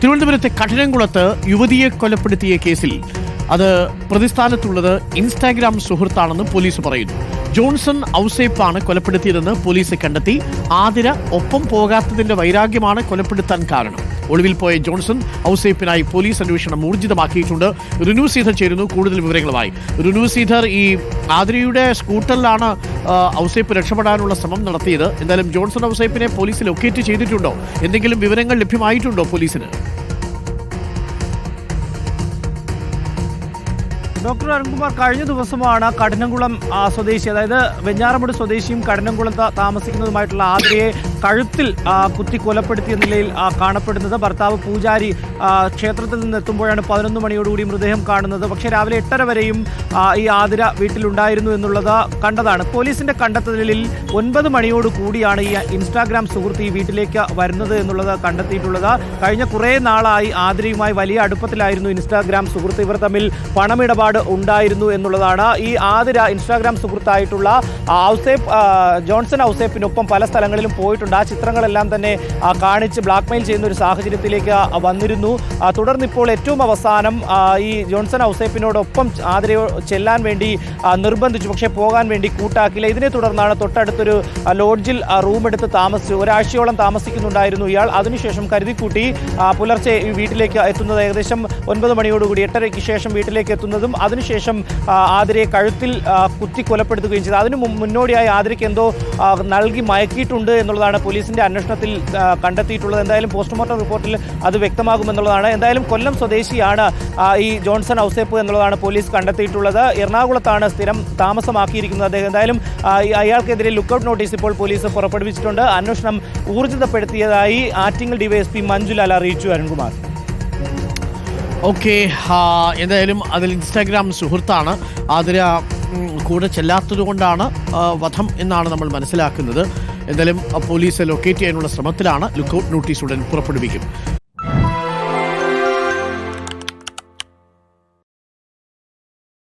തിരുവനന്തപുരത്തെ കഠിനംകുളത്ത് യുവതിയെ കൊലപ്പെടുത്തിയ കേസിൽ അത് പ്രതിസ്ഥാനത്തുള്ളത് ഇൻസ്റ്റാഗ്രാം സുഹൃത്താണെന്ന് പോലീസ് പറയുന്നു. ജോൺസൺ ഔസേപ്പാണ് കൊലപ്പെടുത്തിയതെന്ന് പോലീസ് കണ്ടെത്തി. ആതിര ഒപ്പം പോകാത്തതിന്റെ വൈരാഗ്യമാണ് കൊലപ്പെടുത്താൻ കാരണം. ഒളിവിൽ പോയ ജോൺസൺ ഔസേപ്പിനായി പോലീസ് അന്വേഷണം ഊർജിതമാക്കിയിട്ടുണ്ട്. റിനു സീധർ ചേരുന്നു കൂടുതൽ വിവരങ്ങളുമായി. റിനു സീധർ ഈ ആതിരയുടെ സ്കൂട്ടറിലാണ് ഔസേപ്പ് രക്ഷപ്പെടാനുള്ള ശ്രമം നടത്തിയത്. എന്തായാലും ജോൺസൺ ഔസേപ്പിനെ പോലീസ് ലൊക്കേറ്റ് ചെയ്തിട്ടുണ്ടോ? എന്തെങ്കിലും വിവരങ്ങൾ ലഭ്യമായിട്ടുണ്ടോ പോലീസിന്? ഡോക്ടർ അരുൺകുമാർ കഴിഞ്ഞ ദിവസമാണ് കഠിനംകുളം സ്വദേശി അതായത് വെഞ്ഞാറമൂട് സ്വദേശിയും കഠിനംകുളം താമസിക്കുന്നതുമായിട്ടുള്ള ആതിരയെ കഴുത്തിൽ കുത്തി കൊലപ്പെടുത്തിയ നിലയിൽ കാണപ്പെടുന്നത്. ഭർത്താവ് പൂജാരി ക്ഷേത്രത്തിൽ നിന്ന് എത്തുമ്പോഴാണ് പതിനൊന്ന് മണിയോടുകൂടി മൃതദേഹം കാണുന്നത്. പക്ഷേ രാവിലെ എട്ടര വരെയും ഈ ആതിര വീട്ടിലുണ്ടായിരുന്നു എന്നുള്ളത് കണ്ടതാണ്. പോലീസിന്റെ കണ്ടെത്തലിൽ ഒൻപത് മണിയോട് കൂടിയാണ് ഈ ഇൻസ്റ്റാഗ്രാം സുഹൃത്ത് ഈ വീട്ടിലേക്ക് വരുന്നത് എന്നുള്ളത് കണ്ടെത്തിയിട്ടുള്ളത്. കഴിഞ്ഞ കുറേ നാളായി ആതിരയുമായി വലിയ അടുപ്പത്തിലായിരുന്നു ഇൻസ്റ്റാഗ്രാം സുഹൃത്ത്. ഇവർ തമ്മിൽ പണമിടപാട് ഉണ്ടായിരുന്നു എന്നുള്ളതാണ്. ഈ ആതിര ഇൻസ്റ്റാഗ്രാം സുഹൃത്തായിട്ടുള്ള ഔസേപ്പ് ജോൺസൺ ഔസേപ്പിനൊപ്പം പല സ്ഥലങ്ങളിലും പോയിട്ടുണ്ട്. ആ ചിത്രങ്ങളെല്ലാം തന്നെ കാണിച്ച് ബ്ലാക്ക് മെയിൽ ചെയ്യുന്ന ഒരു സാഹചര്യത്തിലേക്ക് വന്നിരുന്നു. തുടർന്നിപ്പോൾ ഏറ്റവും അവസാനം ഈ ജോൺസൺ ഔസേപ്പിനോടൊപ്പം ആതിരയോ ചെല്ലാൻ വേണ്ടി നിർബന്ധിച്ചു. പക്ഷേ പോകാൻ വേണ്ടി കൂട്ടാക്കില്ല ഇതിനെ തുടർന്നാണ് തൊട്ടടുത്തൊരു ലോഡ്ജിൽ റൂം എടുത്ത് താമസിച്ചു. ഒരാഴ്ചയോളം താമസിക്കുന്നുണ്ടായിരുന്നു ഇയാൾ. അതിനുശേഷം കരുതിക്കൂട്ടി പുലർച്ചെ വീട്ടിലേക്ക് എത്തുന്നത് ഏകദേശം ഒൻപത് മണിയോടുകൂടി എട്ടരയ്ക്ക് ശേഷം വീട്ടിലേക്ക് എത്തുന്നതും അതിനുശേഷം ആതിരയെ കഴുത്തിൽ കുത്തി കൊലപ്പെടുത്തുകയും ചെയ്തു. അതിനു മുന്നോടിയായി ആതിരയ്ക്ക് എന്തോ നൽകി മയക്കിയിട്ടുണ്ട് എന്നുള്ളതാണ് പോലീസിന്റെ അന്വേഷണത്തിൽ കണ്ടെത്തിയിട്ടുള്ളത്? എന്തായാലും പോസ്റ്റ്മോർട്ടം റിപ്പോർട്ടിൽ അത് വ്യക്തമാകുമെന്നുള്ളതാണ്. എന്തായാലും കൊല്ലം സ്വദേശിയാണ് ഈ ജോൺസൺ ഔസേപ്പ് എന്നുള്ളതാണ് പോലീസ് കണ്ടെത്തിയിട്ടുള്ളത്. എറണാകുളത്താണ് സ്ഥിരം താമസമാക്കിയിരിക്കുന്നത് അദ്ദേഹം. എന്തായാലും അയാൾക്കെതിരെ ലുക്കൌട്ട് നോട്ടീസ് ഇപ്പോൾ പോലീസ് പുറപ്പെടുവിച്ചിട്ടുണ്ട്. അന്വേഷണം ഊർജിതപ്പെടുത്തിയതായി ആറ്റിങ്ങൽ ഡിവൈഎസ്പി മഞ്ജുലാൽ അറിയിച്ചു അരുൺകുമാർ. ഓക്കെ എന്തായാലും അതിൽ ഇൻസ്റ്റാഗ്രാം സുഹൃത്താണ്. അതിൽ കൂടെ ചെല്ലാത്തത് കൊണ്ടാണ് വധം എന്നാണ് നമ്മൾ മനസ്സിലാക്കുന്നത്. എന്തായാലും പോലീസ് ലൊക്കേറ്റ് ചെയ്യാനുള്ള ശ്രമത്തിലാണ് ലുക്കൌട്ട് നോട്ടീസ് ഉടൻ പുറപ്പെടുവിക്കും.